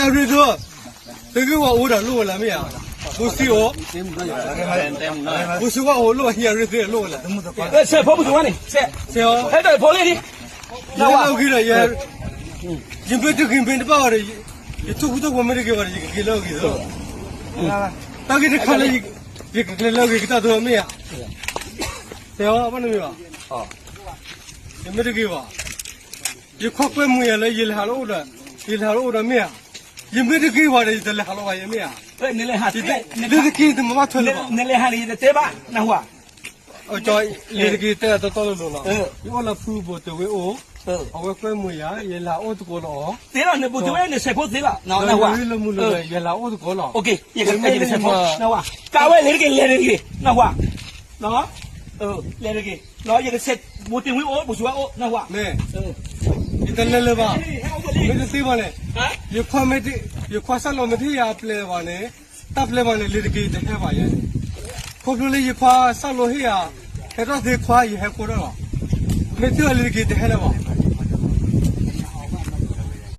ရရတော့တကယ်ကအိုးတာလို့ဝလာမရဘူးစီရောဘူးစီကအိုးလို့ရရသေးလို့လာဆက်ဖို့ဘူးကနေဆက်ဆက်ရောဟဲ့တော့ဖော်လေးဒီနောက်ကြီးရရရင်ပစ်တခင်ပင်တပါရရတူဘူးတော့မရကြပါရကြလောက်ကြီးတော့တာကြီးတစ်ခါလေးဒီကလေးလောက်ကြီးကတော့မရဆက်ရောဘာလို့မရဟာရမရကြပါရခွက်ပွဲမူရလဲရလာလို့လားရလာလို့လားမရ ယမေတကိဝါရီတလေဟလိုပါယမေဟာနေလေဟာဒီလေတကိတမမထွန်းလို့နေလေဟာလေတေပါနဟွာအကြောလေတကိတဲတော်တော်လို့လားယောလာဖူဘောတဝေအိုအဝဲကွဲမူရရလာအိုတကောလောတေရနေဘူတေနေဆေဖို့သေးလားနော်နော်ဟွာလေမူလို့ရလာအိုတကောလောโอเคရကမေဆေဖို့နော်ဟွာကာဝဲလေတကိလေတကိနော်ဟွာနော်เออเลนเกเนาะยังเสร็จมูติงวิโอบุชัวโอนะวะแม่เอออีตะเลเลบา မင်းသိပါနဲ့ရခွမတိရခွဆလုံးမတိရပလေပါနဲ့တပ်လေပါနဲ့လေတကြီးတဲ့ထဲပါရဲ့ခုပလေရခွဆလုံးဟိရခဲတော့သေးခွာရဟဲကိုတော့မင်းသိရလေတကြီးတဲ့ထဲလဲပါ